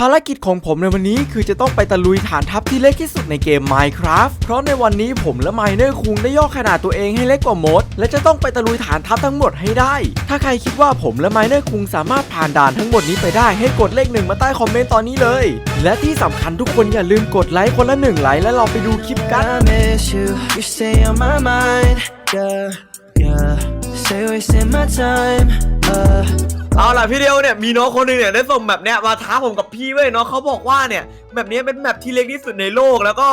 ภารกิจของผมในวันนี้คือจะต้องไปตะลุยฐานทัพที่เล็กที่สุดในเกม Minecraft เพราะในวันนี้ผมและไมเนอร์คุงได้ย่อขนาดตัวเองให้เล็กกว่ามด และจะต้องไปตะลุยฐานทัพทั้งหมดให้ได้ ถ้าใครคิดว่าผมและไมเนอร์คุงสามารถผ่านด่านทั้งหมดนี้ไปได้ให้กดเลขหนึ่งมาใต้คอมเมนต์ตอนนี้เลย และที่สำคัญทุกคนอย่าลืมกดไลค์คนละหนึ่งไลค์และเราไปดูคลิปกัน Yeah, say wasting my time. Uh, เอาล่ะพี่เดียวเนี่ยมีน้องคนหนึงเนี่ยได้ส่งแบบเนี้ยมาท้าผมกับพี่เว้ยน้องเขาบอกว่าเนี่ยแบบนี้เป็นแบบที่เล็กที่สุดในโลกแล้วก็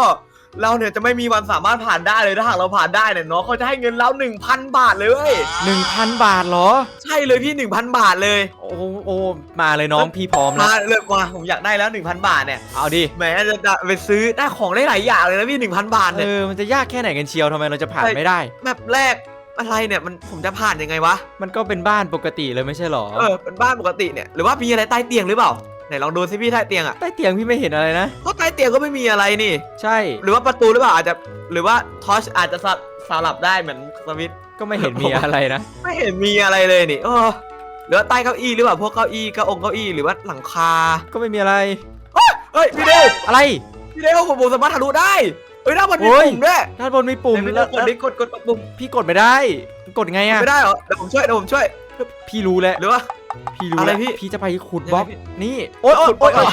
เราเนี่ยจะไม่มีวันสามารถผ่านได้เลยถ้าหากเราผ่านได้เนี่ยน้องเขาจะให้เงินเรา1,000 บาทเลยเว้ย1,000บาทเหรอ ใช่เลยพี่ 1,000 บาทเลย โอ้โอ้มาเลยน้องพี่พร้อมมาแล้วเลยมาผมอยากได้แล้ว 1,000 บาทเนี่ยเอาดิแหมจะไปซื้อได้ของได้หลายอย่างเลยนะพี่1,000 บาทเอเนี่ยอมันจะยากแค่ไหนกันเชียวทำไมเราจะผ่านใช่ไม่ได้ แบบแรก อะไรเนี่ยมันผมจะผ่านยังไงวะ มันก็เป็นบ้านปกติเลยไม่ใช่เหรอ เออเป็นบ้านปกติเนี่ยหรือว่ามีอะไรใต้เตียงหรือเปล่าไหนลองดูสิพี่ใต้เตียงอะใต้เตียงพี่ไม่เห็นอะไรนะ ก็ใต้เตียงก็ไม่มีอะไรนี่ ใช่ หรือว่าประตูหรือเปล่าอาจจะหรือว่าทอชอาจจะสลับสลับได้เหมือนสวิตช์ก็ไม่เห็นมีอะไรนะ ไม่เห็นมีอะไรเลยนี่เออหรือว่าใต้เก้าอี้หรือเปล่าพวกเก้าอี้เก้าองเก้าอี้หรือว่าหลังคา ก็ไม่มีอะไรเฮ้ยพี่เดวอะไรพี่เดวผมผมสามารถทะลุได้ เฮ้ยหน้ามันมีโอ้ยปุ่มด้วยด้านบนมีปุ่มไหนพี่แล้เดววกดดิกดกดกดปุ่มพี่กดไม่ได้ กดไงอะไม่ได้เหรอเดี๋ยวผมช่วยเดี๋ยวผมช่วย พี่รู้แล้วหรือว่าพี่รู้อะไรแล้วพี่พี่จะไปขุดยังไงบล็อกพี่นี่โอ๊ยโอ๊ยโอ๊ยโอ๊ย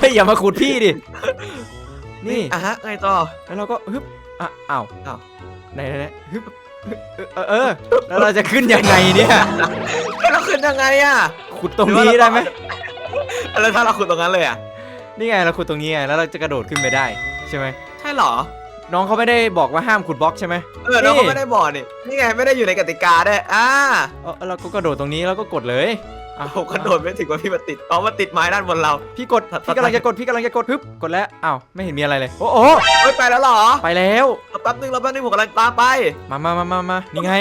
เฮ้ยอย่ามาขุดพี่ดินี่อะฮะไงต่อแล้วเราก็ฮึบอะอ้าวอ้าวไหนไหนไหนฮึบเออเออแล้วเราจะขึ้นยังไงเนี่ยแล้วขึ้นยังไงอะขุดตรงนี้ได้ไหมแล้วถ้าเราขุดตรงนั้นเลยอะนี่ไงเราขุดตรงนี้ไงแล้วเราจะกระโดดขึ้นไปได้ใช่ไหมใช่เหรอ น้องเขาไม่ได้บอกว่าห้ามขุดบล็อกใช่ไหมเออเราก็ไม่ได้บอกนี่นี่ไงไม่ได้อยู่ในกติกาด้วยอ่า เออเราก็กระโดดตรงนี้แล้วก็กดเลย อะผมกระโดดไม่ถึงว่าพี่มาติดอ๋อมาติดไม้ด้านบนเรา พี่กดตัดพี่กำลังจะกดพี่กำลังจะกดฮึบกดแล้วอ้าวไม่เห็นมีอะไรเลย โอ้โหเฮ้ยไปแล้วเหรอไปแล้วแป๊บนึงเราแป๊บนึงผมกำลังตามไป มามามามามานี่ไง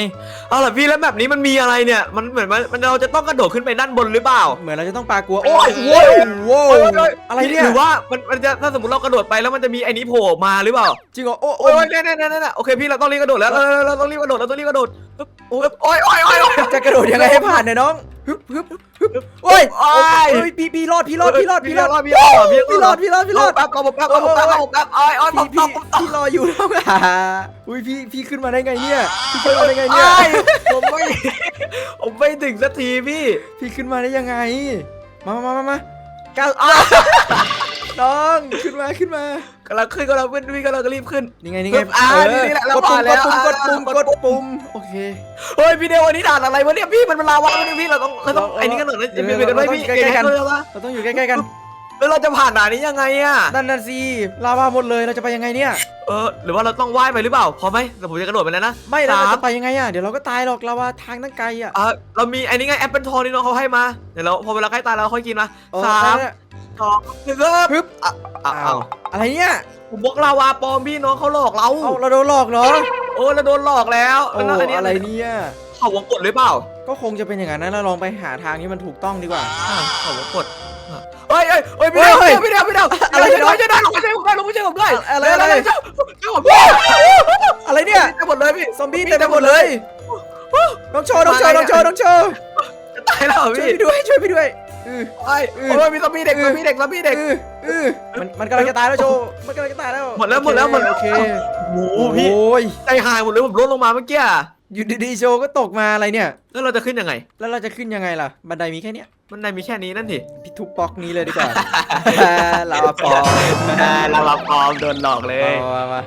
เอาล่ะพี่แล้วแบบนี้มันมีอะไรเนี่ย มันเหมือนมันมันเราจะต้องกระโดดขึ้นไปด้านบนหรือเปล่า เหมือนเราจะต้องปลากลัวโอ้โอ้ยยโว้ยโว้ยโอ้ยอะไรเนี่ยหรือว่ามันมันจะถ้าสมมติเรากระโดดไปแล้วมันจะมีไอ้นี้โผล่ออกมาหรือเปล่าจริงเหรอโอ้โอ้โอ้ยยเนี่ยเนี่ยเนี่ยเนี่ยโอเคพี่เราต้องรีบกระโดดแล้วเราเราเราต้องรีบกระโดดเราต้องรีบกระโดดปึ๊บโอ้ยโอ้ยโอ้ยโอ้ยโอ้ยจะกระโดดยังไงให้ผ่านเนี่ยน้อง ฮึบฮึบฮึบโอ้ยโอ้ยโอ้ยพี่พี่รอดพี่รอดพี่รอดพี่รอดพี่รอดพี่พี่รรออดดพี่รอดพี่รอดแป๊บก็แป๊บก็แป๊บก็แป๊บโอ้ยโอ้ยพี่พี่พี่พี่พี่รออยู่แล้วอะอุ้ยพี่พี่ขึ้นมาได้ไงเนี่ยพี่ขึ้นมาได้ไงเนี่ยผมไม่ผมไม่ถึงสักทีพี่ พี่ขึ้นมาได้ยังไง มามามามาก้าวน้องขึ้นมาขึ้นมา กำลังขึ้นกำลังขึ้นพี่กำลังรีบขึ้นนี่ไงนี่ไงอ่าเออนี่แหละเรากดปุ่มผ่านแล้วกดปุ่มอ่ากดปุ่มกดปุ่มโอเคเฮ้ยพี่เดียววันนี้ด่านอะไรวะเนี่ยพี่มันเป็นลาวาเนี่ยพี่เราต้องเราต้องเราไอ้นี่กันหน่อยนะเออเป็นกันไว้พี่เราต้องใกล้ๆกันเยวะเราต้องอยู่ใกล้ๆกันแล้วเราจะผ่านด่านนี้ยังไงอะนั่นน่ะสิลาวาหมดเลยเราจะไปยังไงเนี่ยเออหรือว่าเราต้องว่ายไปหรือเปล่าพอไหมเดี๋ยวผมจะกระโดดไปแล้วนะไม่แล้วเราสามจะไปยังไงอะเดี๋ยวเราก็ตายหรอกลาวาทางตั้งไกลอะอ่าเรามีไอ้นี่ไงแอปเปิลทองที่น้องเขาให้มาเดี๋ยวเราพอเวลาใกล้ตายเราค่อยกินมาเออสามไปแล้ว สองหนึ่งเริ่มฮึบอะอะอ้าอ้าววอะไรเนี่ยผมบอกลาวาปลอมพี่น้องเขาหลอกเราเอาเราโดนหลอกเหรอโอ้เราโดนหลอกแล้วโอ้แล้วอันนี้อะไรเนี่ยเขาวงกดหรือเปล่าก็คงจะเป็นอย่างนั้นนะเราลองไปหาทางที่มันถูกต้องดีกว่าอ่าเขาวงกดอะเฮ้ยเฮ้ยเฮ้ยพี่เฮ้เดียวยพี่เดียวพี่เดียวอะไรช่วยเนอะช่วยได้ลงไปช่วยผมได้ลงไปช่วยผมได้อะไรเร็วอะไรเร็วเร็วช่วยผมด้วยอะไรเนี่ยได้หมดเลยพี่ซอมบี้เต็มไปหมดเลยน้องโชว์น้องโชว์น้องโชว์น้องโชว์จะตายแล้วเหรอช่วยพี่พี่ด้วยช่วยพี่ด้วยเออ ไอ้ยเออโอ้ยมีซอมบี้เด็กซอมบี้เด็กซอมบี้เด็กเออเออมันมันกำลังจะตายแล้วโชว์มันกำลังจะตายแล้วหมดแล้วหมดแล้วหมดแล้ว โอเคโอ้โอ้โหพี่ยใจหายหมดเลยผมลดลงมาเมื่อกี้อะอยู่ดีๆโชว์ก็ตกมาอะไรเนี่ย แล้วเราจะขึ้นยังไง แล้วเราจะขึ้นยังไงล่ะ บันไดมีแค่เนี้ยมันได้มีแค่นี้นั่นสิพี่ทุบบล็อกนี้เลยดีกว่าลาปอเราเราปลอมโดนหลอกเลยเอามามา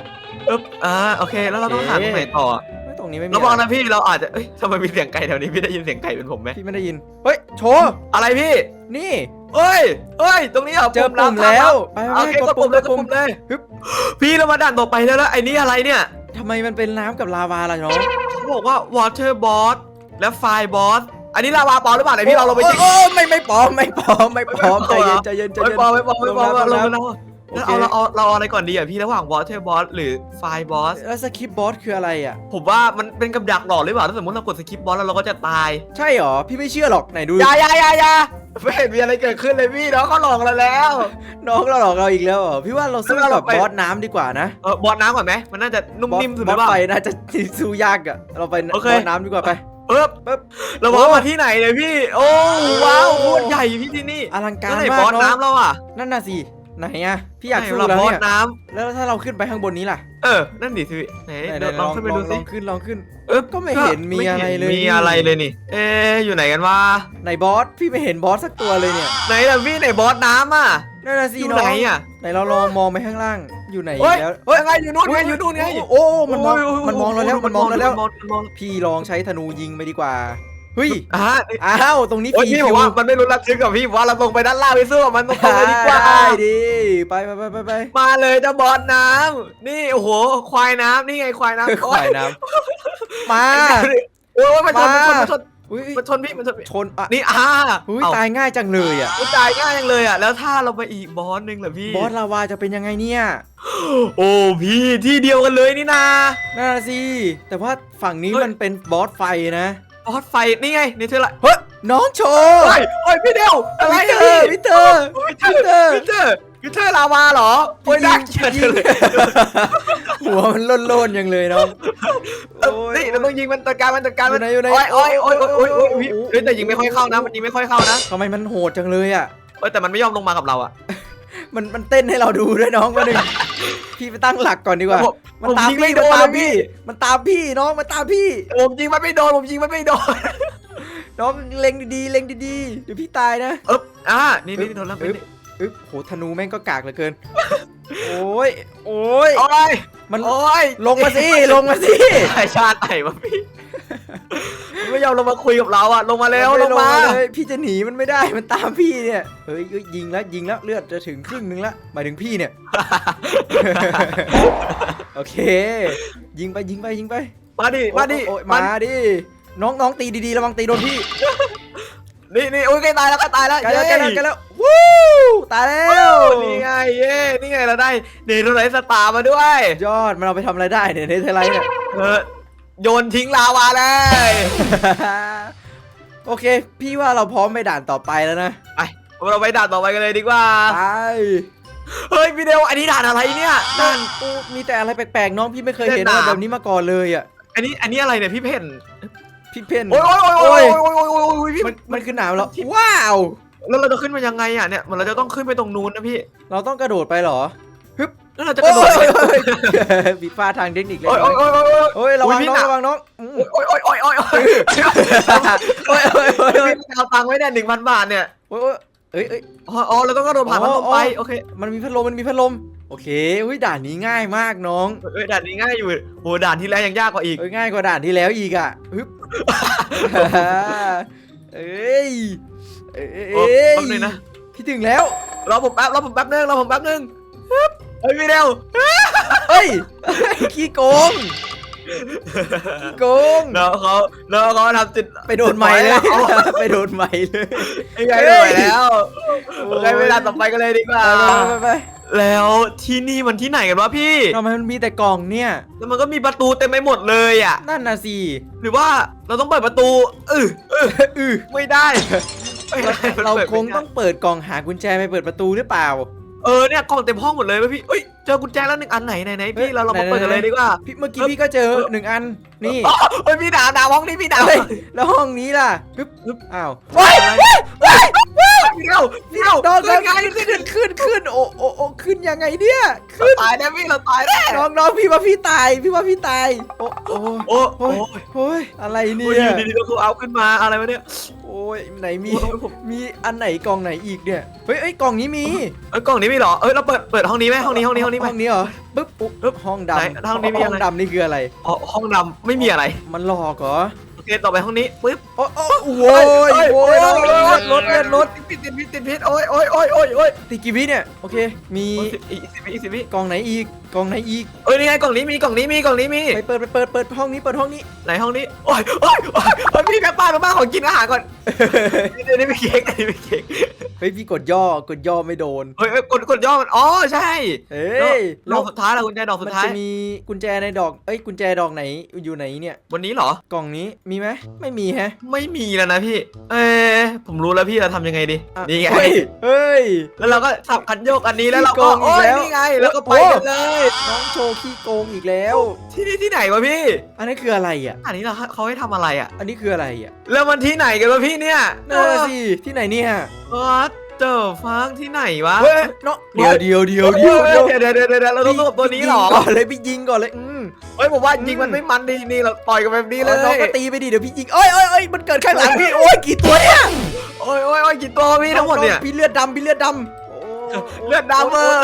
ปึ๊บอ่าโอเค แล้วเราต้องหาตรงไหนต่อไม่ต รงนี้ไม่มีระวังอะไรนะพี่เราอาจจะเอ้ยทำไมมีเสียงไก่แถวนี้พี่ได้ยินเสียงไก่เป็นผมไหมพี่ไม่ได้ยิน เฮ้ยโชว์อะไรพี่ นี่เอ้ยเอ้ย ตรงนี้เหรอเจอปุ่ปุ่มน้ำแล้วคไปรับไปโอเคกกดดปุ่ปุ่มมกเลยดกดปุ่มปุ่มเลยฮึบพี่เรามาด่านต่อไปแล้วแล้วไอ้นี่อะไรเนี่ยทำไมมันเป็นน้ำกับลาวาล่ะน้องเขาบอกว่า water boss และ fire boss อันนี้ลาวาปลอมหรือเปล่าไหนพี่เราลงไปจริงโอ้ไม่ไม่ปลอมไม่ปลอมไม่ปลอมใจเย็นใจเย็นใจไม่เย็นปลอมไม่ปลอมไม่ปลอมลงลงน้ำไปลงแล้ว น้ำแล้วเอาเราเอาเราเอาอะไรก่อนดีอะพี่ระหว่าง water boss หรือ fire boss แล้วสคริปต์บอสคืออะไรอะ ผมว่ามันเป็นกับดักหลอกหรือเปล่าถ้าสมมติเรากดสกิปบอสแล้วเราก็จะตายใช่หรอ พี่ไม่เชื่อหรอกไหนดู อย่าอย่าอย่าอย่าไม่เห็นมีอะไรเกิดขึ้นเลยพี่น้องเขาหลอกเราแล้วน้องเราหลอกเราอีกแล้วเหรอพี่ว่าเราสู้เรากับไปบอสน้ำดีกว่านะเออบอสน้ำก่อนไหมมันน่าจะนุ่มบอสนิ่มสุดหบรืออเปล่าสไฟน่าจะสู้ยากอะเราไปโอเคบอสน้ำดีกว่าไป เอ๊บปึ๊บเราว่ามาที่ไหนเนี่ยพี่ โอ้ว้าวโคตรใหญ่พี่ที่นี่อลังการแล้วไหนมาบอกสเนาะน้ำเราอะ นั่นน่ะสิ ไหนอะพี่อยากไหนสู้เราแล้วบอสเนี่ย น้แล้วถ้าเราขึ้นไปข้างบนนี้ล่ะำเออ นั่นดิพี่ไหนไหนเดี๋ยวๆลองขึ้นไปดูลสิองขึ้นลองขึ้น เอ๊บก็ไม่เห็นมีอะไรเลย มีอะไรเลยนี่ เอ๊ะอยู่ไหนกันวะไหนบอสพี่ไม่เห็นบอสสักตัวเลยเนี่ยไหนล่ะพี่ไหนบอสน้ำอะนั่นน่ะสิอยู่น้องไหนอะ ไหนเราลองมองไปข้างล่างอยู่ไหนเฮ้ยแล้วเฮ้ยไงอยู่นู่นไงอยู่นู่นไงโอ้โอ้มันมองโยมันมองเราแล้วมันมองเราแล้วมันมองมันมองพี่ลองใช้ธนูยิงไปดีกว่า เฮ้ยอ่าอ้าวตรงนี้โอ้ยฟรีพี่คิบอกวว่ามันไม่รู้ระทึกกับพี่ว่าเราลงไปด้านล่างไปสู้กับมันตรงๆเลยดีกว่าได้ดิไปไปไปไปไปมาเลยเจ้าบอสน้ำนี่โอ้โหควายน้ำนี่ไงควายน้ำควายน้ำมาโอ้ยมันชนมันชนมันชนอุ้ยมันชนพี่มันชนพี่ชนอะนี่อ่าอุ้ยเอ้ตายง่ายจังเลยอะอุ๊ยตายง่ายจังเลยอะแล้วถ้าเราไปอีกบอสหนึ่งเหรอพี่บอสลาวาจะเป็นยังไงเนี่ยโอ้พี่ที่เดียวกันเลยนี่นาน่าสิแต่ว่าฝั่งนี้เฮ้ยมันเป็นบอสไฟนะบ อสไฟนี่ไงนี่เธอละเฮ้ยน้องโชว์โอ้ยโอ้ยพี่เดียวอะไรวิอะเตอพี่ร์วิเตอร์วิเตอร์วิเตอร์วิเตอร์ลาวาเหรอโอ้ยน่าเกลียดจังเลยหัวมันโล่นๆยังเลยน้องเออนี่เราต้องยิงมันจัดการมันจัดการมันอยู่ไหนอยู่ไหนโอ้ยโอ้ยโอ้ยโอ้ยโอ้ยโอ้ยโอ้โหเฮ้ยแต่ยิงไม่ค่อยเข้านะมันยิงไม่ค่อยเข้านะทำไมมันโหดจังเลยอะเอ้ยแต่มันไม่ยอมลงมากับเราอะมันมันเต้นให้เราดูด้วยน้องมาหนึ่ง พี่ไปตั้งหลักก่อนดีกว่าผมมันผมตามยิงไม่พี่โดมันนตามเลยพี่พี่ มันตามพี่น้องมันตามพี่ ผมยิงมันไม่โดนผมยิงมันไม่โดนน้องเล็งดีๆเล็งดีๆเดี๋ยวพี่ตายนะเอ๊บอ่านี่นี่โดนแล้วอึ๊นี่บ อึ๊บโหธนูแม่งก็กากเหลือเกิน โอ้ยโอ้ยโอ้ยมันโอ้ยลงมาสิลงมาสิไอชาติไหนวะพี่มันไม่ยอมลงมาคุยกับเราอะลงมาเร็วลงมาเลยพี่จะหนีมันไม่ได้มันตามพี่เนี่ยเฮ้ยเอ้ยยิงแล้วยิงแล้วเลือดจะถึงครึ่งนึงแล้วหมายถึงพี่เนี่ยโอเค ยิงไปยิงไปยิงไป มาดิมาดิโอ้ยมาดิน้องน้องตีดีๆระวังตีโดนพี่นี่นี่โอ้ยใกล้ตายแล้วใกล้ตายแล้วใกันแล้วเย้ใกันแล้วใกันแล้ววู้ ตายแล้วนี่ไงเย้นี่ไงเราได้เนเธอร์ไลน์สตาร์มาด้วยยอดมันเอาไปทำอะไรได้เนี่ยเนเธอร์ไลท์เนี่ยเออโยนทิ้งลาวาเลยโอเค พี่ว่าเราพร้อมไปด่านต่อไปแล้วนะไปเราไปด่านต่อไปกันเลยดีกว่าไปเฮ้ยพี่เดวอันนี้ด่านอะไรเนี่ยด่านกูมีแต่อะไรแปลกๆน้องพี่ไม่เคยเห็นแบบนี้มาก่อนเลยอะอันนี้อันนี้อะไรเนี่ยพี่เพนพี่เพนโอ้ยโอ้ยโอ้ยโอ้ยโอ้ยโอ้ยโพี่มันคือหนาวแล้วว้าว แล้วเราจะขึ้นมายังไงอะเนี่ยมันเราจะต้องขึ้นไปตรงนู้นนะพี่เราต้องกระโดดไปเหรอแล้วเราจะกโอ้ระโดดยไปโอ้ยผิดพลาดทางเทคนิคเลยโอ้ยโอ้ยโอ้ยโอ้ยโอ้ยระวังอุ๊ยพี่น้องหนักระวังน้องอืมโอ้ยโอ้ยโอ้ยโอ้ยโอ้ยโอ้ยโอ้ยโอ้ยโอ้ยพี่เอาตังค์ไว้เนี่ยหนึ่งพันบาทเนี่ยโอ้ยโอ้ยเอ้ยเอ้ยอ๋ออ๋อเราต้องกระโดดผ่านพัดลมไปอ๋อโอเคมันมีพัดลมมันมีพัดลมโอเคอุ้ยด่านนี้ง่ายมากน้องเอ้ยด่านนี้ง่ายอยู่โหด่านที่แล้วยังยากกว่าอีกเอ้ยง่ายกว่าด่านที่แล้วอีกอะฮึบเอ้ย เอ้ยโอ้เอ้ยแป๊บนึงนะ พี่ถึงแล้ว รอผมแป๊บรอผมแป๊บนึงรอผมแป๊บนึงฮึบเฮ้ยพี่เดียวเอ้ยขี้โกงขี้โกงน้องเขาน้องเขาทำจิตไปโดนใหม่เลยเอาไปโดนใหม่เลยยังไงไม่ไหวแล้วโอเคเวลาต่อไปกันเลยดีกว่าไปไปไปแล้วที่นี่มันที่ไหนกันวะพี่ทำไมมันมีแต่กล่องเนี่ย แล้วมันก็มีประตูเต็มไปหมดเลยอะ นั่นน่ะสิ หรือว่าเราต้องเปิดประตูเออเอออือไม่ได้ ไม่ได้มันเราปิดคงไม่ได้ต้องเปิดกล่องหากุญแจไปเปิดประตูหรือเปล่า เออเนี่ยกล่องเต็มห้องหมดเลยเว้ยพี่เอ้ยเจอกุญแจแล้วหนึ่งอันไหนไหนไหนเฮ้ยพี่เราเรามาไหนเปิดกันไหนเลยดีกว่า พี่เมื่อกี้พี่ก็เจอหนึ่งอัน นี่เฮ้ยพี่ดาวดาวห้องนี้พี่ดาวเฮ้ยแล้วห้องนี้ล่ะปึ๊บปึ๊บอ้าวเดียวเดียวน้องน้ขึ้อนงไงขึ้นขึ้นขึ้นโอ้โอ้โอ้ขึ้นยังไงเนี่ยขึ้นตายแน่พี่เราตายแน่น้องน้องพี่ว่าพี่ตายพี่ว่าพี่ตายโอ้โอ้โอ้โอ้โอ้ยโอ้ยอะไรโหเนี่อยยู่ดีๆเราเอาขึ้นมาอะไรวะเนี่ยโอ้ยไหนมีโอ้ยผมมีอันไหนกล่องไหนอีกเนี่ยเฮ้ยเอ้ยกล่องนี้มีเอ้ยกล่องนี้มีเหรอเอ้ยเราเปิดเปิดห้องนี้ไหมห้องนี้ห้องนี้ห้องนี้ไหมห้องนี้เหรอปึ๊บปุ๊บปึ๊บห้องดไหนำห้องนี้มีอะไรห้องดำนี่คืออะไรอ๋อห้องดำไม่มีอะไร มันหลอกเหรอ เคต่อไปห้องนี้ปึ๊บโอ้โอ้โว้ยโว้ยน้องเลือดรถเลือดรถติดติดพิษติดพิษโอ้ยโอ้ยโอ้ยโอ้ยโอ้ยตีกี่วิเนี่ยโอเค มีอีกสิบวิอีกสิบวิกล่องไหนอีกกล่องไหนอีกเอ้ยนี่ไงกล่องนี้มีกล่องนี้มีกล่องนี้มีไปเปิดไปเปิดเปิดห้องนี้เปิดห้องนี้ไหนห้องนี้โอ้ยโอ้ยโอ้ยโอ้ยพี่แม่ป้าแม่ป้าขอกินอาหารก่อนเดี๋ยวนี้ไม่เค้กอันนี้ไม่เค้กเฮ้ยพี่กดย่อกดย่อไม่โดนเฮ้ยเอ้ยกดกดย่อมันอ๋อใช่เฮ้ยดแล้อวกสุดท้ายแล้วกุญแจดอกสุมัดนท้ายจะมีกุญแจในดอกเอ้ยกุญแจดอกไหนอยู่ไหนเนี่ยวันนี้เหรอกล่องนี้มีไหมไม่มีแฮะไม่มีแล้วนะพี่ เอ้ยผมรู้แล้วพี่เราทำยังไงดีอะนี่ไงเฮ้ยเฮ้ย แล้วเราก็สับคันโยกอันนี้แล้วเราขี้โกก็งอีโอ้กยแล้วนี่ไง แล้วก็ไปโอ้กันเลยน้องโชว์ขี้โกงอีกแล้ว ที่นี่ที่ไหนวะพี่ อันนี้คืออะไรอะ อันนี้เราเขาให้ทำอะไรอะ อันนี้คืออะไรอะแล้วมันที่ไหนกันวะพี่เนี่ยนั่นนะสิที่ไหนเนี่ยวัดเจอฟังที่ไหนวะเฮ้ยเนาะเดี๋ยวเดี๋ยวเดี๋ยวเดี๋ยวเดี๋เดี๋ยยววเดี๋ยวเดี๋ยวเดี๋ยวเราต้องสู้กับตัวนี้เหรอพี่ยิงก่อนเลยพี่ยิงก่อนเลยอืม เฮ้ยผมว่ายิงอืมมันไม่มันดีนี่เราต่อยกันแบบนี้เลแล้วน้องยก็ตีไปดิเดี๋ยวพี่ยิงเอ้ยเอ้ยเอ้ยมันเกิดข้างหลังพี่โอ้ยกี่ตัวเนี่ยโอ้ยโอ้ยโอ้ยกี่ตัวพี่ทั้งหมดเนี่ยพี่เลือดดำพี่เลือดดำโอ้ยเลือดดำเออ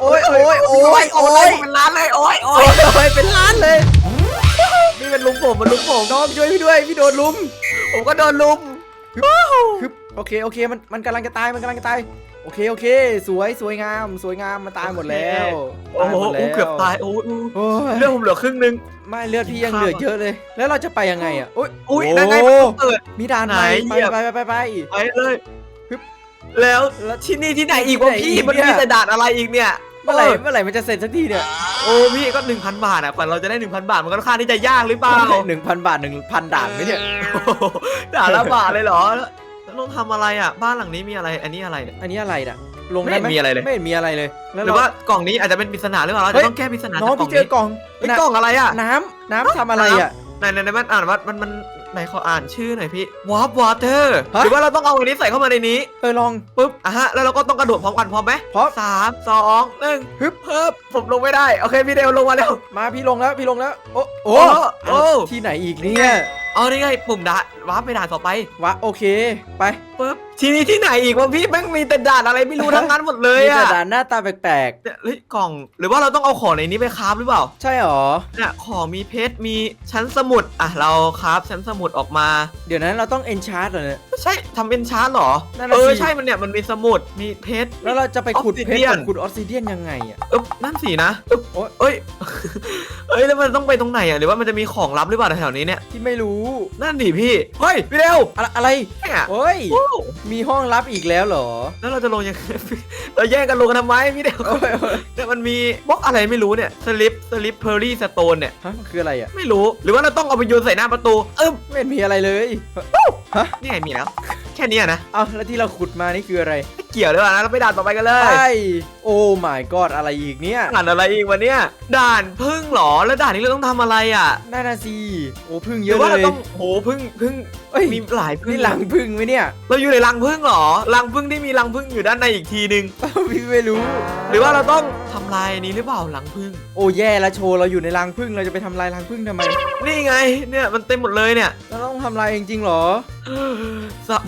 โอ้ยโอ้ยโอ้ยโอ้ยโอ้ยเป็นล้านเลยโอ้ยโอ้โอ้ยยโอ้ยเป็นล้านเลยนี่เป็นลุมผมมันลุมผมน้องช่วยพี่ด้วยพี่โดนลุมผมก็โดนลุม คือโอเคโอเคมันมันกำลังจะตายมันกำลังจะตาย โอเคโอเค สวยสวยงามสวยงามมันตายหมดแล้วโอ้โหตายหมดแล้วเกือบตายโอ้ยโอ้ยเลือดผมเหลือครึ่งนึง ไม่เลือดพี่ยังเหลือเยอะเลย แล้วเราจะไปยังไงอะโอ้ยอุ้ยโอ้นั่นไงมันเปิด มีด่านไหนไหมไปเหยียบไปไปไปไป ไปเลยฮึบแล้วแล้วที่นี่ที่ไหนอีกวะที่พี่ไหนอีกมันเนี่มีย แต่ด่านอะไรอีกเนี่ยเมื่อไหร่เออเมื่อไหร่มันจะเสร็จสักทีเนี่ยโอ้พี่ก็หนึ่งพันบาทอะกว่าเราจะได้หนึ่งพันบาทมันก็ค่อนข้างที่จะยากหรือเปล่าหนึ่งพันบาทหนึ่งพันด่านไหมเนี่ย โอ้โหด่านละบาทเลยเหรอแล้วแล้ว ต้องทำอะไรอะ บ้านหลังนี้มีอะไร อันนี้อะไรเนี่ย อันนี้อะไรน่ะลงได้ไหมไม่เห็นมีอะไรเลย ไม่เห็นมีอะไรเลยแล้วหรือว่ากล่องนี้อาจจะเป็นปริศนาหรือเปล่า เราเฮ้จะยต้องแก้ปริศนาน้องจากกล่อพี่งเจอนี้กล่องไอ้กล่องอะไรอะ น้ำน้ำทำอะไรอะ ไหนไหนไหนมันอ่านว่ามันมันไหนขออ่านชื่อหน่อยพี่วาร์ปวอเตอร์ฮะหรือว่าเราต้องเอาอันนี้ใส่เข้ามาในนี้เออลอง ปุ๊บอะฮะแล้วเราก็ต้องกระโดดพร้อมกันพร้อมไหมพร้อม สามสองหนึ่งฮึบเพิ่มผมลงไม่ได้ โอเคพี่เดวลงมาแล้วมาพี่ลงแล้วพี่ลงแล้ว โอ้โอ้โอ้โอ้ที่ไหนอีกเนี่ย เอานี่ไงปุ่มด่านวาร์ปไปด่านต่อไปวะโอเค ไปปุ๊บทีนี้ที่ไหนอีกวะพี่แม่งมีแต่ด่านอะไรไม่รู้ทั้งนั้นหมดเลยมีแต่อะด่านหน้าตาแปลกเนี่ยเฮ้ยกล่อง หรือว่าเราต้องเอาของในนี้ไปคราฟหรือเปล่าๆ ใช่หรอ เนี่ยของมีเพชรมีชั้นสมุดอะเราคราฟชั้นสมุดออกมาเดี๋ยวนั้นเราต้องเอนชาร์ดเหรอเนี่ย ใช่ทำเป็นชาร์ตเหรอนั่นน่ะเออสิ ใช่มันเนี่ยมันมีสมุดมีเพชร แล้วเราจะไปขุดเพชร Obsidian กับขุดออสซิเดียนยังไงอะ เอ๊บนั่นสินะเอ๊บโอ๊ย เอ้ย เอ้ยแล้วมันต้องไปตรงไหนอะหรือว่ามันจะมีของลับหรือเปล่าแถวๆนี้เนี่ยที่ไม่รู้ นั่นดิพี่เฮ้ยพี่เร็วอะไรอะไรเนี่ยโอ้ย โอ้มีห้องลับอีกแล้วเหรอ แล้วเราจะลงยังไงเราแย่งกันลงกันทำไมพี่เร็วโอ้ยโอ้ย เนี่ยมันมีบล็อกอะไรไม่รู้เนี่ยสลิปสลิปเพอร์รี่สโตนเนี่ยฮะมันคืออะไรอะ ไม่รู้หรือว่าเราต้องเอาไปโยนใส่หน้าประตูเอิบไม่เห็นมีอะไรเลย ฮะ นี่ไงมีแล้ว แค่เนี้ยนะเอาแล้วที่เราขุดมานี่คืออะไรไม่เกี่ยวด้วยนะเราไปด่านต่อไปกันเลไปยโอ้ my god อะไรอีกเนี่ยด่านอะไรอีกวะเนี่ยด่านพึ่งเหรอแล้วด่านนี้เราต้องทำอะไรอะน่าน่ะสิโอ้พึ่งหเยรืออะว่าเลเรายต้องโหพึ่งพึ่งเอ้ย มีหลายพึ่งนี่หลังพึ่งไหมเนี่ย เราอยู่ในรังพึ่งเหรอรังพึ่งที่มีรังพึ่งอยู่ด้านในอีกทีนึง พี่ไม่รู้ หรือว่าเราต้องทำลายอันนี้หรือเปล่ารังพึ่ง โอ้แย่แล้วโชว์เราอยู่ในรังพึ่งเราจะไปทำลายรังพึ่งทำไม นี่ไงเนี่ยมันเต็มหมดเลยเนี่ย เราต้องทำลายจริงๆเหรอสะ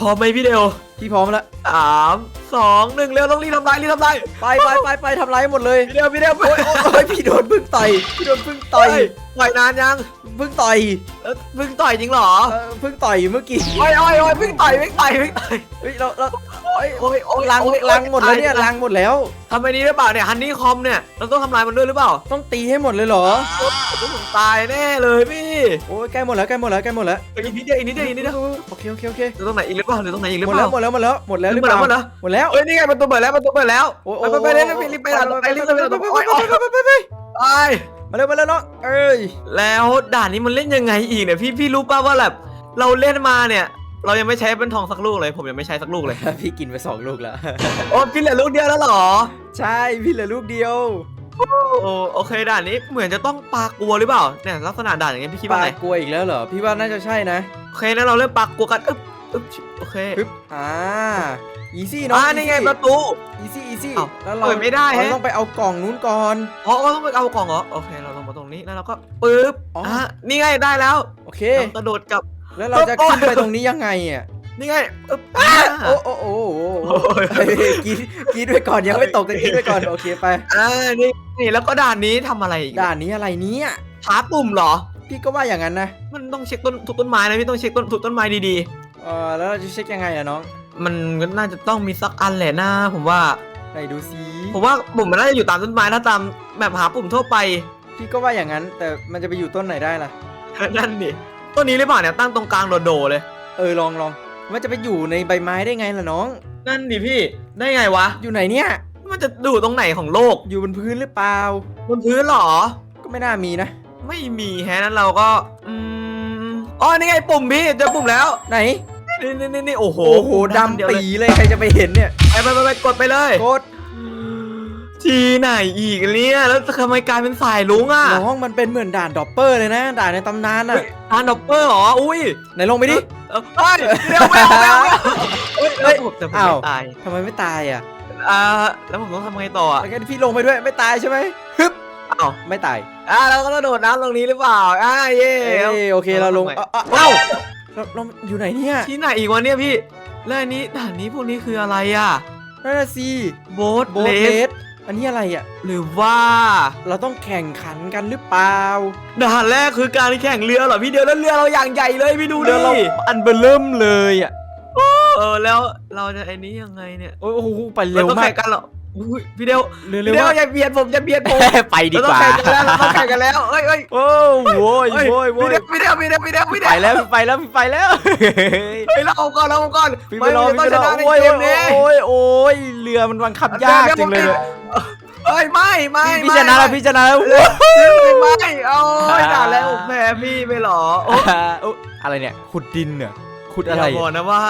พร้อมไหมพี่เดียว พี่พร้อมแล้วสามสองหนึ่งเร็วต้องรีบทำลายรีบทำลายไปไปไปไปทำลายให้หมดเลยพี่เดียวพี่เดียวโอ้ยโอ้ยโอ้ยพี่โดนพึ่งต่อยพี่โดนพึ่งต่อยเฮ้ปล่อยนานยังพึ่งต่อยแล้วพึ่งต่อยจริงเหรอเออพึ่งต่อยเมื่อกี้โอ้ยโอ้ยโอ้ยพึ่งต่อยพึ่งต่อยพึ่งต่อยเฮ้ยเราเราโอ้ยโอ้ยโอ้ยลังโอ้ยลังหมดแล้วเนี่ยตาลังหมดแล้ว ทำไมนี้หรือเปล่าเนี่ยฮันนี่คอมเนี่ยเราต้องทำลายมันด้วยหรือเปล่าต้องตีให้หมดเลยเหรอผมตายแน่เลยพี่โอ้ยใกล้หมดแล้วใกล้หมดแล้วใกล้หมดแล้วอีกนิดเดียวอีกนิดเดียวอีกนิดเดียวโอเคโอเคโอเคหรือตรงไหนอีกหรือเปล่าหรือตรงไหนอีกหรือหมดเปแล้ล่าวหมดแล้วหมดแล้วหมดแล้วหรือหมเปดแล้ล่าวหมดแล้วหมดแล้วเอ้ยนี่ไงประตูเปิดแล้วประตูเปิดแล้วโอ้ยไปไปไปเร็วรีบรีบไปด่านต่อไปรีบไปด่านต่อไปโอ้ยโอ้ยไปไปไปไปไปมาเร็วมาเร็วน้องเอ้ยแล้วด่านนี้มันเล่นยังไงอีกเนี่ยพี่พี่รู้ป่าวว่าแบบเราเล่นมาเนี่ย เรายังไม่ใช้เป็นทองสักลูกเลย ผมยังไม่ใช้สักลูกเลยพี่กินไปสองลูกแล้วโอ้พี่เหลือลูกเดียวแล้วเหรอ ใช่พี่เหลือลูกเดียวโอ้โอเคด่านนี้เหมือนจะต้องปลากลัวหรือเปล่าเนี่ยลักษณะด่านอย่างเงี้ยพี่คิดปว่าลาไงกลัวอีกแล้วเหรอพี่ว่าน่าจะใช่นะโอเคนะเราเริ่มปลากลัวกันอึ๊บ อึ๊บชิบโอเคปึ๊บอ่าอีซี่เนาะอ่านี่ไงประตู อีซี่อีซี่อ้าวแล้วเราเปิดไม่ได้เราแฮะต้องไปเอากล่องนู้นก่อน อ๋อเราต้องไปเอากล่องเหรอ โอเค เราลงมาตรงนี้ แล้วเราก็ปึ๊บอ๋ออ่ อะนี่ไงได้แล้วโอเค เรากระโดดกลับ แล้วเราจะขึ้นไปตรงนี้ยังไงอะนี่ไงอึ๊บอะอะโอ้โอ้โอ้โอ้โอ้โอ้ยเฮ้ยกรีดกรีดไว้ก่อนยังไม่ตกแต่กรีดไว้ก่อนโอเคไป อ่านี่นี่แล้วก็ด่านนี้ทำอะไรอีกด่านนี้อะไรเนี่ยหาปุ่มเหรอ พี่ก็ว่าอย่างนั้นนะ มันต้องเช็คต้นทุกต้นไม้นะพี่ต้องเช็คต้นทุกต้นไม้ดีเออแล้วเราจะเช็คยังไงอะน้องๆมันก็น่าจะต้องมีสักอันแหละนะผมว่า ไหนดูซิผมว่าปุ่มมันน่าจะอยู่ตามต้นไม้ถ้าตามแบบหาปุ่มทั่วไป พี่ก็ว่าอย่างนั้น แต่มันจะไปอยู่ต้นไหนได้ล่ะ นั่นนี่ต้นนี้หรือเปล่าเนี่ยตั้งตรงกลางโดดๆเลย เออลองลองมันจะไปอยู่ในใบไม้ได้ไงล่ะน้อง นั่นดิพี่ได้ไงวะ อยู่ไหนเนี่ย มันจะดูตรงไหนของโลกอยู่บนพื้นหรือเปล่า บนพื้นเหรอ ก็ไม่น่ามีนะ ไม่มีแฮะนั้นเราก็ อืมอ๋อนี่ไงปุ่มพี่เจอปุ่มแล้ว ไหน นี่นี่นี่นี่โอ้โหโอ้โหปุ่มนั้นเยวดำเลยปีเลยใครจะไปเห็นเนี่ย ไปไปไปไปกดไปเลยกดทีไหนอีกเนี่ยแล้วทำไมกลายเป็นสายลุงอะน้องมันเป็นเหมือนด่านดอปเปอร์เลยนะ ด่านในตำนานอะเฮ้ยทานดอปเปอร์เหรออุ้ยไหนลงไปดิเอ้าเฮ้ยเร็วไม่เอาไม่เอาไม่เอาเฮ้ยเฮ้ยแล้วผมแต่ผมอ้าวไม่ตายทำไมไม่ตายอะอ่าแล้วผมต้องทำไงต่ออะงั้นพี่ลงไปด้วยไม่ตายใช่ไหมฮึบอ้าวไม่ตายอ่าเราก็ต้องโดดน้ำตรงนี้หรือเปล่าอ่าเย่เอ้ยโอเคเราลงทำไมเอ้า เอ้าเอ้าเราเราอยู่ไหนเนี่ยที่ไหนอีกวะเนี่ยพี่แล้วอันนี้ด่านนี้พวกนี้คืออะไรอะนั่นน่ะสิโบ๊ทโบสเลเลสสอันนี้อะไรอะ หรือว่า เราต้องแข่งขันกันหรือเปล่าด่านแรกคือการแข่งเรือเหรอพี่เดียวแล้วเรือเราอย่างใหญ่เลยพี่ดูดิเดี๋ยวเราอันเบอร์เริ่มเลยอะเออแล้วเราจะไอ้นี้ยังไงเนี่ยโอ้โหไปเราเร็วต้องมาแข่กงกันเหรอ อุ๊ยพี่เดียวเร็วพี่เร็วเดียวมากอย่าเบียดผมอย่าเบียดผมไปดีเรากต้องว่า แข่งกันแล้วเราต้องแข่งกันแล้วเอ้ยเอ้ยโอ้โว้ยเอ้ยโว้ยโว้ยพี่เดียวพี่เดียวพี่เดียวพี่เดียวพี่เดียวไปแล้วไปแล้วไปแล้วเฮ้ยเราเอาก่อนเราเอาก่อนพี่ไปไม่รอเราพี่ต้องไปชรอนะในโอ้ยเกมนี้โอ้ยโอ้ยเรือมันบังคับยากจังเลยเนี่ยเอ้ยไม่ไม่พี่พี่ไม่ชนะแล้วพี่ชนะแล้วไม่ไม่ไม่เอาโอ้ยด่าแล้วผมแพ้พี่ไปเหรอโอ้โอ้อะไรเนี่ยขุดดินเนี่ยขุดอะไรย่าบอกนะว่า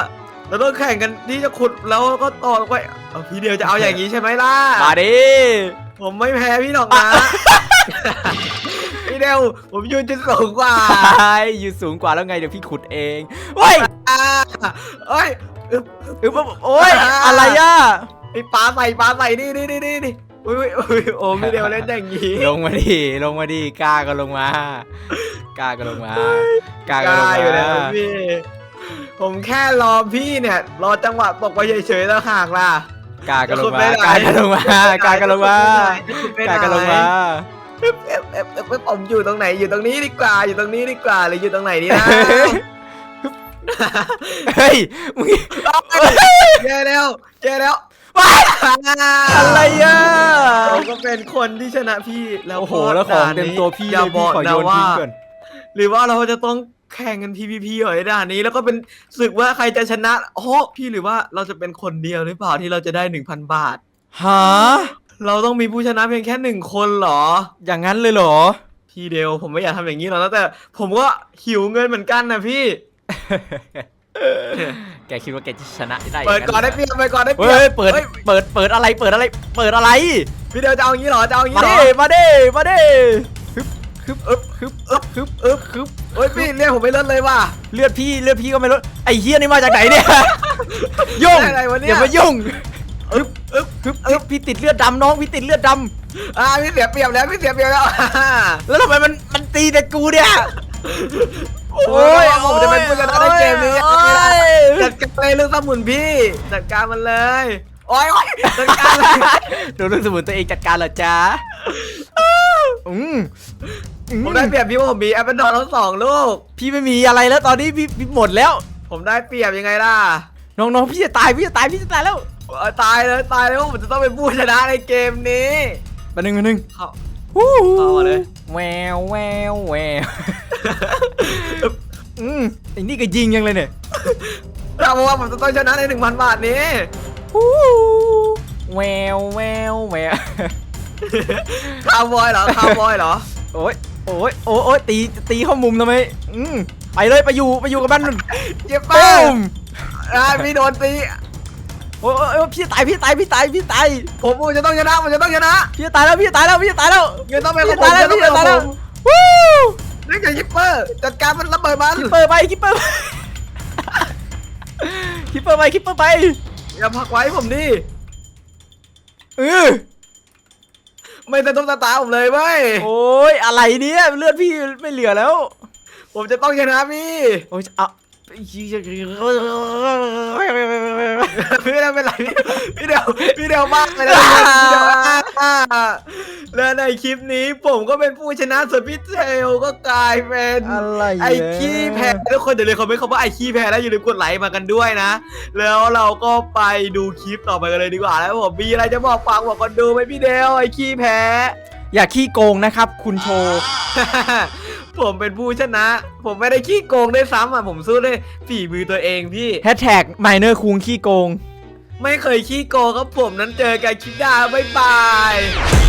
เราต้องแข่งกันที่จะขุดแล้วก็ต่อไปเอาพี่เดียวจะเอาอย่างนี้ใช่ไหมล่ะ มาดิ ผมไม่แพ้พี่หรอกนะ พี่เดียวผมยืนจุดสูงกว่าไปอยู่สูงกว่าแล้วไงเดี๋ยวพี่ขุดเองเฮ้ยอ่าเอ้ยเออโอ้ยอะไรอะไอ้ปลาใส่ปลาใส่นี่นี่นี่นี่นี่อุ้ยอุ้ยอุ้ยโอ้พี่เดียวเล่นอย่างนี้ ลงมาดิลงมาดิกล้าก็ลงมากล้าก็ลงมากล้าก็ลงกล้าอยู่แล้วมาพี่ ผมแค่รอพี่เนี่ย รอจังหวะตกไปเฉยๆแล้วหากล่ะกล้าก็ลงจะขุดมาไปไหนกล้าก็ลงมากล้าก็ลงมากล้าก็ลงมาเอ๊ะเอ๊ะเอ๊ะเอ๊ะผมอยู่ตรงไหนอยู่ตรงนี้ดีกว่าอยู่ตรงนี้ดีกว่าหรืออยู่ตรงไหนดีนะเฮ้ยมึงเจอแล้วเจอแล้วอะไรอะเราก็เป็นคนที่ชนะพี่แล้วโอ้โหแล้วของเต็มตัวพี่อย่าเลยบพี่อกขอนะโยนว่าทิ้งก่อนหรือว่าเราจะต้อง แข่งกัน PVP เหรอในด่านนี้ แล้วก็เป็นศึกว่าใครจะชนะโอ้พี่หรือว่าเราจะเป็นคนเดียวหรือเปล่าที่เราจะได้1,000บาท หา เราต้องมีผู้ชนะเพียงแค่หนึ่งคนเหรอ อย่างนั้นเลยเหรอ พี่เดียวผมไม่อยากทำอย่างนี้หรอกนะแต่ ผมก็หิวเงินเหมือนกันนะพี่ แกคิดว่าแกจะชนะได้เปิดก่อนได้เปรียบเปิดก่อนได้เปรีเฮ้ยยบเปิด ฮ้ยเปิด เปิดอะไร เปิดอะไร เปิดอะไร พี่เดียวจะเอางี้เหรอจะเอางี้มาเหรดิ อ มาดิ มาดิฮึบฮึบอึบฮึบอึบฮึบอึบฮึบเฮ้ยพี่เรียกผมไม่เลิศเลยว่ะ เลือดพี่เลือดพี่ก็ไม่ลดไอ้เฮียนี่มาจากไหนเนี่ย ยุ่งได้อะไรวะเนี่ย อย่ามายุ่งอึ๊บอึ๊บฮึบฮึบพี่ติดเลือดดำน้องพี่ติดเลือดดอ่าพี่เสียเปรียบแล้วพี่เสียเปรียบแล้วำแล้วทำไมมันมันตีแต่กูเนี่ยโอ้ยผมจะเป็นผู้ชนะในเกมนี้โอ้ยจัดการเลยเรื่องสมุนพี่ จัดการมันเลยโอ้ยโอ๊ยจัดการเลยดูเรื่องสมุนตัวเองจัดการเหรอจ๊ะอืมอื ผมได้เปรียบพี่ว่าผมมีแอปเปิลทองทั้งสองลูก พี่ไม่มีอะไรแล้วตอนนี้พี่พี่หมดแล้ว ผมได้เปรียบยังไงล่ะ น้องๆพี่จะตายพี่จะตายพี่จะตายแล้วเอาตายเลยตายเลยว่าผมจะต้องเป็นผู้ชนะในเกมนี้มาหนึ่งมาหนึ่งเขา ฮู้เอามาเลย แววแววแววอืมไอ้นี่ก็ยิงยังเลยเนี่ยถ้าบอกว่าผมจะต้องชนะในหนึ่งพันบาทนี้ฮู้แววแววแวว คาวบอยเหรอคาวบอยเหรอ โอ้ย โอ้ยโอ้ยโอ้ยตีตีเข้ามุมทำไมอืมไปเลยไปอยู่ไปอยู่กับมันเจ็บปุ้ป้ามมอ่าพี่โดนตีโอ้ยโอ้ยโอ้ยพี่จะตายพี่จะตายพี่จะตายพี่จะตายผมผมจะต้องชนะผมจะต้องชนะพี่จะตายแล้วพี่จะตายแล้วพี่จะตายแล้วเงินต้องเป็นขพี่องจะผมตายแล้วเงินต้องพี่เป็นจะของตายผแล้วมวู้เล่นกับยิปเปอร์จัดการมันระเบิดมันคิปเปอร์ไปคิปเปอร์ไปคิปเปอร์ไปคิปเปอร์ไปอย่าผลักไว้ผมดิเออ ไม่จะต้องตาตาผมเลยเว้ยโอ้ยอะไรเนี่ยเลือดพี่ไม่เหลือแล้ว ผมจะต้องชนะพี่ โอ้ยเอา พี่เดียวเป็นไรพี่เดียวพี่เดียวมากเลยนะพี่เดียวอ่าแล้วในคลิปนี้ผมก็เป็นผู้ชนะส่วนพี่เทลก็กลายเป็นอะไรไอ้ขี้แพ้ทุกคนเดี๋ยวเลยคอมเมนต์คำว่าไอ้ขี้แพ้แล้วอย่าลืมกดไลค์มากันด้วยนะ แล้วเราก็ไปดูคลิปต่อไปกันเลยดีกว่าแล้วผมมีอะไรจะบอกฝากบอกคนดูไหมพี่เดลไอ้ขี้แพ้อย่าขี้โกงนะครับ คุณโชว์ ผมเป็นผู้ชนะ ผมไม่ได้ขี้โกงด้วยซ้ำอะ ผมสู้ด้วยฝีมือตัวเองพี่ แฮชแท็กไมเนอร์คุงขี้โกง ไม่เคยขี้โกงครับผมนั้นเจอกันคลิปหน้าบ๊ายบาย